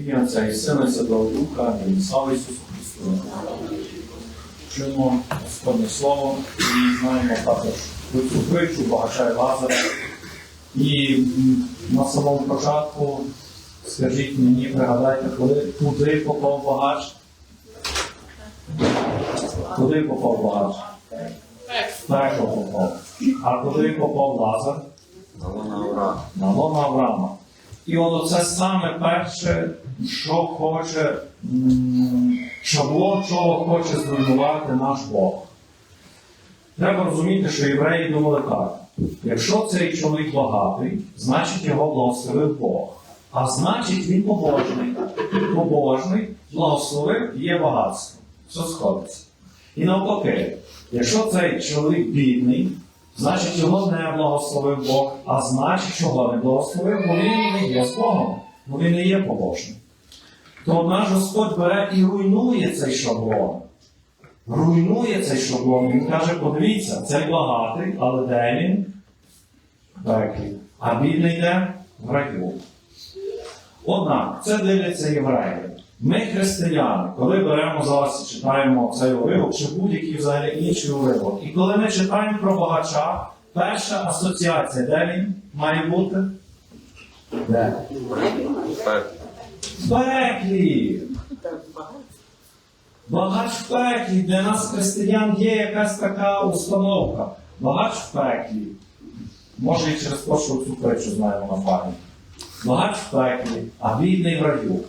Ім'я Отця і Сина і Святого Духа, Амінь. Слава Ісусу Христу. Чуємо Господнє Слово і знаємо також цю притчу багача і Лазаря. І на самому початку скажіть мені, пригадайте, коли куди попав багач? Куди попав багач? Пекло попав. А куди попав Лазар? На лона Авраама. І от це саме перше, що хоче, шаблон, чого хоче зруйнувати наш Бог. Треба розуміти, що євреї думали так. Якщо цей чоловік багатий, значить його благословив Бог. А значить він побожний. Побожний, благословив є багатство. Все сходиться. І навпаки, якщо цей чоловік бідний, значить його не благословив Бог, а значить, чого не благословив, бо він не є Богом, бо він не є побожним. То наш Господь бере і руйнує цей шаблон. Руйнує цей шаблон. Він каже, подивіться, цей багатий, але де він? В пеклі. А бідний де? В раю. Однак, це дивляться євреї. Ми, християни, коли беремо зараз і читаємо цей уривок, чи будь-який взагалі інший уривок, і коли ми читаємо про багача, перша асоціація, де він має бути? Де? В пеклі! Багач в пеклі. Для нас, християн, є якась така установка. Багач в пеклі. Може, і через те, що цю притчу знаємо на пам'ять. Багач в пеклі, а бідний в раю.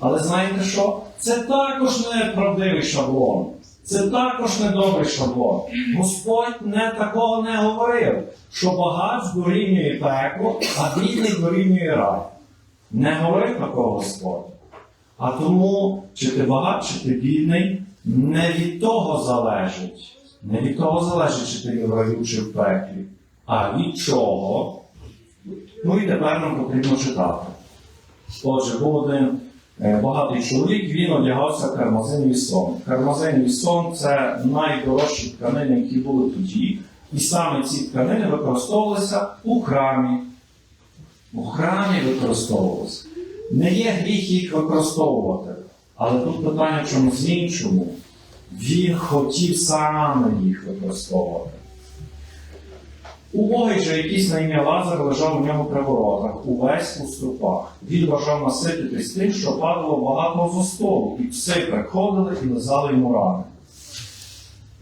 Але знаєте що? Це також не правдивий шаблон. Це також не добрий шаблон. Господь не такого не говорив, що багач дорівнює пекло, а бідний дорівнює рай. Не говорив такого Господь. А тому, чи ти багат, чи ти бідний, не від того залежить. Не від того залежить, чи ти в раю, чи в пеклі, а від чого. Ну і тепер нам потрібно читати. Отже, був один багатий чоловік, він одягався в кармазиновий сон. Кармазиновий сон це найдорожчі тканини, які були тоді. І саме ці тканини використовувалися у храмі. У храмі використовувалися. Не є гріх їх використовувати. Але тут питання в чомусь іншому. Він хотів саме їх використовувати. Убогий же якийсь на ім'я Лазар лежав у ньому при воротах, увесь у струпах. Він бажав насититись тим, що падало багато зо столу, і пси приходили і лизали йому рани.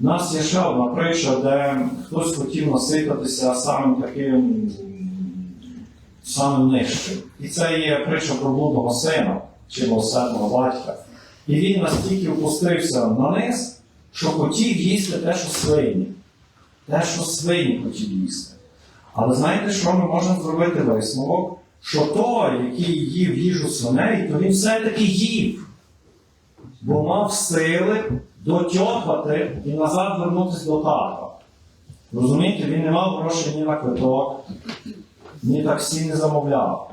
У нас є ще одна притча, де хтось хотів насититися самим таким самим нижчим. І це є притча про блудного сина чи милосердного батька. І він настільки опустився на низ, що хотів їсти те, що свині. Те, що свині хотів їсти. Але знаєте, що ми можемо зробити висновок? Що той, який їв їжу свиней, то він все-таки їв. Бо мав сили дотьохати і назад вернутися до тата. Розумієте, він не мав грошей ні на квиток, ні таксі не замовляв.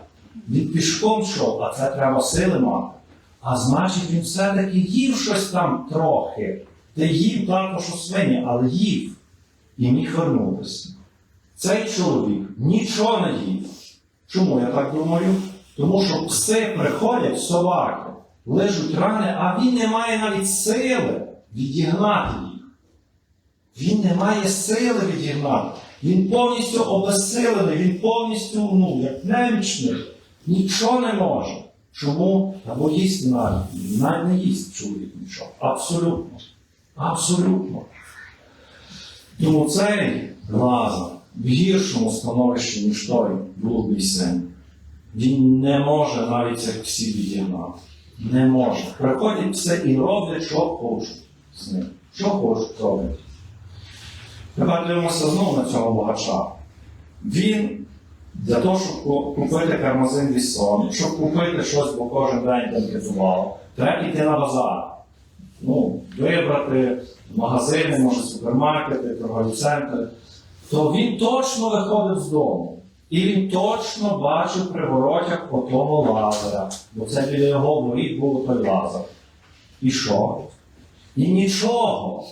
Він пішком йшов, а це треба сили мати. А значить, він все-таки їв щось там трохи. Ти їв також у свині, але їв і міг вернутися. Цей чоловік нічого не їв. Чому я так думаю? Тому що пси приходять, собаки, лежуть рани, а він не має навіть сили відігнати їх. Він не має сили відігнати. Він повністю обезсилений, він повністю, ну, як немічний, нічого не може. Чому? Або їсть навіть, навіть не їсть чоловік нічого. Абсолютно. Абсолютно. Тому цей Лазар в гіршому становищі, ніж той блудний син. Він не може навіть як всі відігнати. Не може. Приходять все і роблять, що хочуть з ним. Що хочуть роблять. Тепер дивимося знову на цього багача. Він для того, щоб купити кармазин сон, щоб купити щось, бо кожен день бенкетував, треба йти на базар. Ну, вибрати магазини, може супермаркети, торгові. То він точно виходив з дому. І він точно бачив при воротях отого лазаря, бо це біля його воріт був той лазар. І що? І нічого.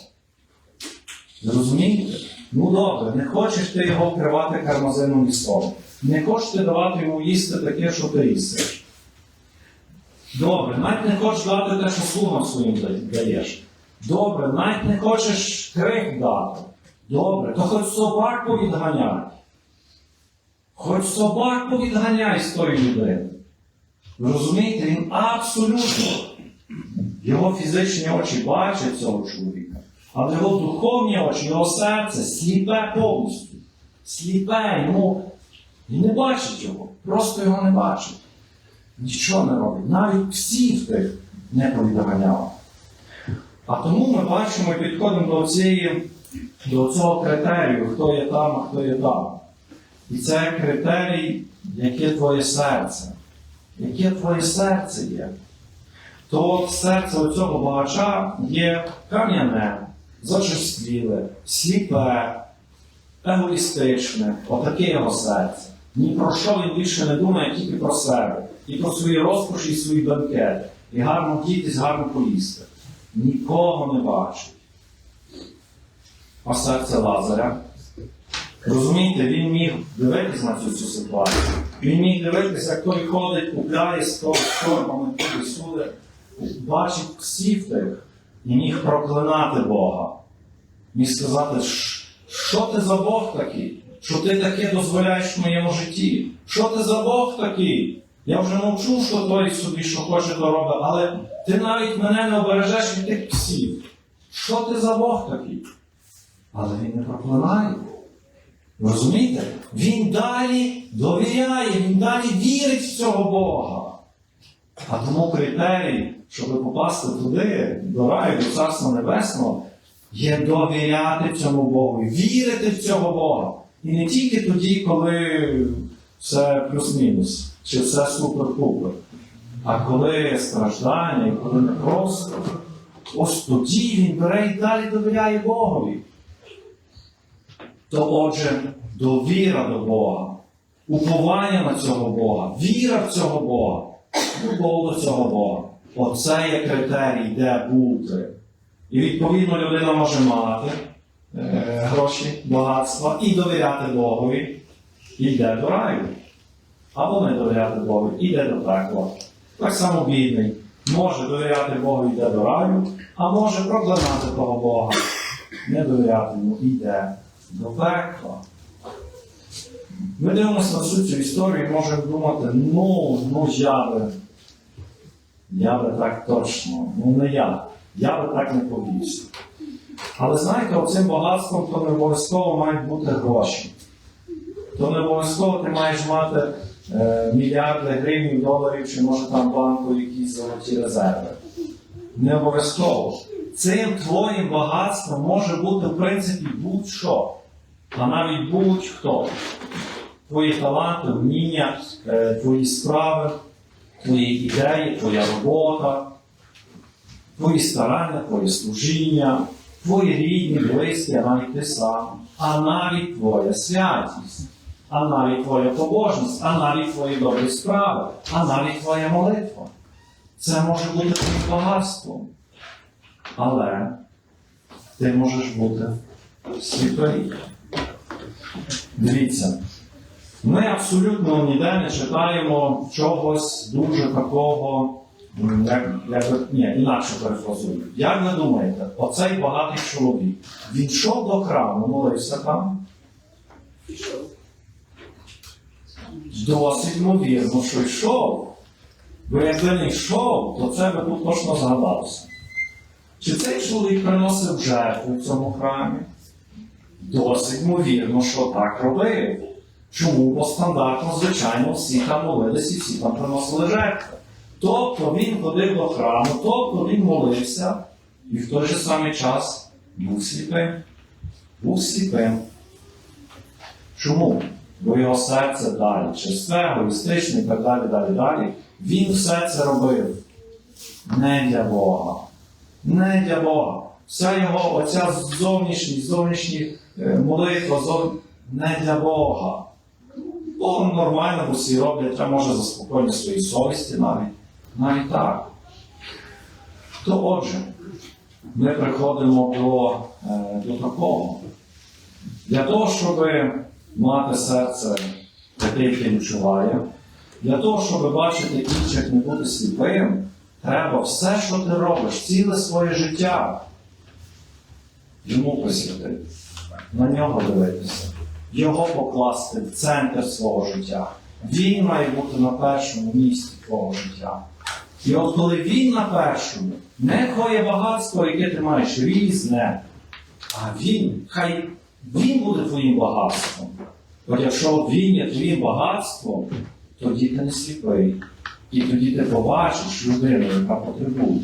Зрозумієте? Ну добре, не хочеш ти його вкривати кармазином лісом. Не хочеш ти давати йому їсти таке, що ти їсиш. Добре, навіть не хочеш дати те, що слугам своїм даєш. Добре, навіть не хочеш крик дати. Добре, то хоч собак повідганяй. Хоч собак повідганяй з тої людини. Розумієте, він абсолютно. Його фізичні очі бачать цього чоловіка, але його духовні очі, його серце сліпе повністю. Сліпе, йому він не бачить його, просто його не бачить. Нічого не робить. Навіть всіх тих не повідомляв. А тому ми бачимо і підходимо до, цієї, до цього критерію, хто є там, а хто є там. І це критерій, яке твоє серце. Яке твоє серце є. То серце оцього багача є кам'яне, зачерствіле, сліпе, егоїстичне, отаке його серце. Ні про що він більше не думає, тільки про себе. І про свої розкоші і свої банкети. І гарно вдітись, гарно поїсти. Нікого не бачить. А серце Лазаря. Розумієте, він міг дивитись на цю, цю ситуацію. Він міг дивитися, як той ходить, купляє з того формами, туди сюди, бачить всіх тих і міг проклинати Бога. Міг сказати, що ти за Бог такий? Що ти таке дозволяєш в моєму житті? Що ти за Бог такий? Я вже мовчу, що той собі, що хоче, то робить, але ти навіть мене не обережеш від тих псів. Що ти за Бог такий? Але він не проклинає. Розумієте? Він далі довіряє, він далі вірить в цього Бога. А тому критерій, щоб попасти туди, до раю, до Царства Небесного, є довіряти цьому Богу, вірити в цього Бога. І не тільки тоді, коли все плюс-мінус, чи все супер-пупер, а коли страждання, і коли не просто, ось тоді він бере і далі довіряє Богові. То отже, довіра до Бога, уповання на цього Бога, віра в цього Бога, любов до цього Бога. Оце є критерій, де бути. І відповідно людина може мати е, гроші, багатства і довіряти Богові, йде до раю. Або не довіряти Богу, іде до пекла. Так само бідний може довіряти Богу, йде до раю, а може проклинати того Бога, не довіряти йому, йде до пекла. Ми дивимося на всю цю історію і можемо думати, ну, ну я би, я би так точно, ну не я, я би так не повівся. Але знаєте, оцим багатством то не обов'язково мають бути гроші. То не обов'язково ти маєш мати е, мільярди гривень, доларів, чи може там банку якісь золоті резерви. Не обов'язково. Цим твоїм багатством може бути, в принципі, будь-що. А навіть будь-хто. Твої таланти, вміння, е, твої справи, твої ідеї, твоя робота, твої старання, твоє служіння, твої рідні, близькі, а навіть ти сам, а навіть твоя святість, а навіть твоя побожність, а навіть твої добрі справи, а навіть твоя молитва. Це може бути твоїм багатством. Але ти можеш бути сліпий. Дивіться, ми абсолютно ніде не читаємо чогось дуже такого, як, як ні, інакше перефразую. Як ви думаєте, оцей багатий чоловік, він йшов до храму, молився там? Досить ймовірно, що йшов. Бо якби не йшов, то це би тут точно згадався. Чи цей чоловік приносив жертву в цьому храмі? Досить ймовірно, що так робив. Чому? Бо стандартно, звичайно, всі там молились і всі там приносили жертви. Тобто він ходив до храму, тобто він молився, і в той же самий час був сліпим. Був сліпим. Чому? Бо його серце далі, чисте, егоїстичне і так далі, далі, далі. Він все це робив не для Бога. Не для Бога. Вся його оця зовнішність, зовнішні е, молитва не для Бога. Бо нормально, бо всі роблять, а може заспокоєння своїй совісті навіть. Навіть так. То отже, ми приходимо до, е, до такого. Для того, щоб мати серце, яке яке відчуває, Для того, щоб бачити інших, не бути сліпим, треба все, що ти робиш, ціле своє життя йому присвятити, на нього дивитися, його покласти в центр свого життя. Він має бути на першому місці твого життя. І от коли він на першому, не твоє багатство, яке ти маєш різне, а він, хай він буде твоїм багатством. Бо якщо він є твоїм багатством, тоді ти не сліпий. І тоді ти побачиш людину, яка потребує.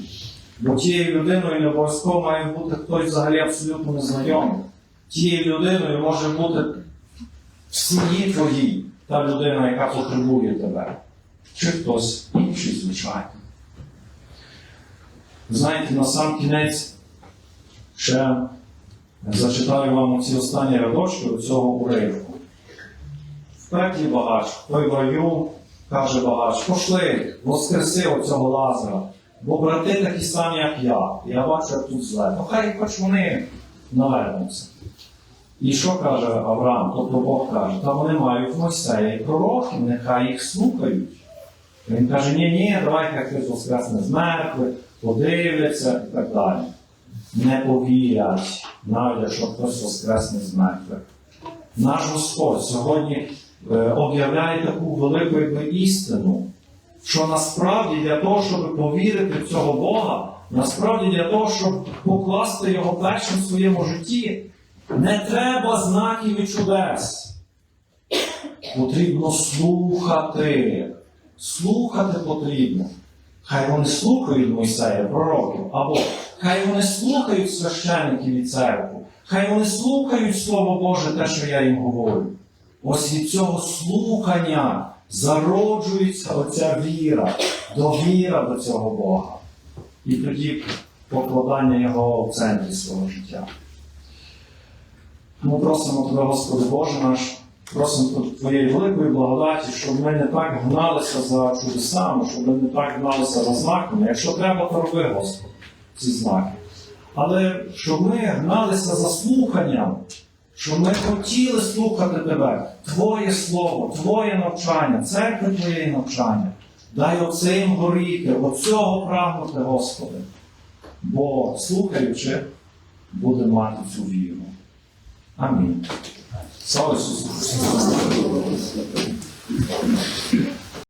Бо тією людиною не обов'язково має бути хтось взагалі абсолютно незнайомий. Тією людиною може бути в сім'ї твоїй та людина, яка потребує тебе. Чи хтось інший, звичайно. Знаєте, на сам кінець ще зачитаю вам ці останні рядочки до цього уривку. В багач, той в раю, каже багач, пошли, воскреси оцього Лазара, бо брати такі самі, як я. Я бачу, як тут зле. Ну хай хоч вони навернуться. І що каже Авраам? Тобто Бог каже, та вони мають Мойсея і пророків, нехай їх слухають. Він каже, ні, ні, давайте як хтось воскресне з мертвих, подивляться і так далі. Не повірять, навіть якщо хтось воскресне з мертвих. Наш Господь сьогодні е, об'являє таку велику якби, істину, що насправді для того, щоб повірити в цього Бога, насправді для того, щоб покласти його першим в своєму житті, не треба знаків і чудес. Потрібно слухати. Слухати потрібно. Хай вони слухають Мойсея, пророків, або хай вони слухають священиків і церкву, хай вони слухають Слово Боже, те, що я їм говорю. Ось від цього слухання зароджується оця віра, довіра до цього Бога. І тоді покладання Його в центрі свого життя. Ми просимо Тебе, Господи Боже наш, просимо Твоєї великої благодаті, щоб ми не так гналися за чудесами, щоб ми не так гналися за знаками. Якщо треба, то роби, Господи, ці знаки. Але щоб ми гналися за слуханням, щоб ми хотіли слухати Тебе, Твоє Слово, Твоє навчання, церкви Твоєї навчання. Дай оцим горіти, оцього прагнути, Господи. Бо слухаючи, буде мати цю віру. Амінь. Слава Ісусу Христу!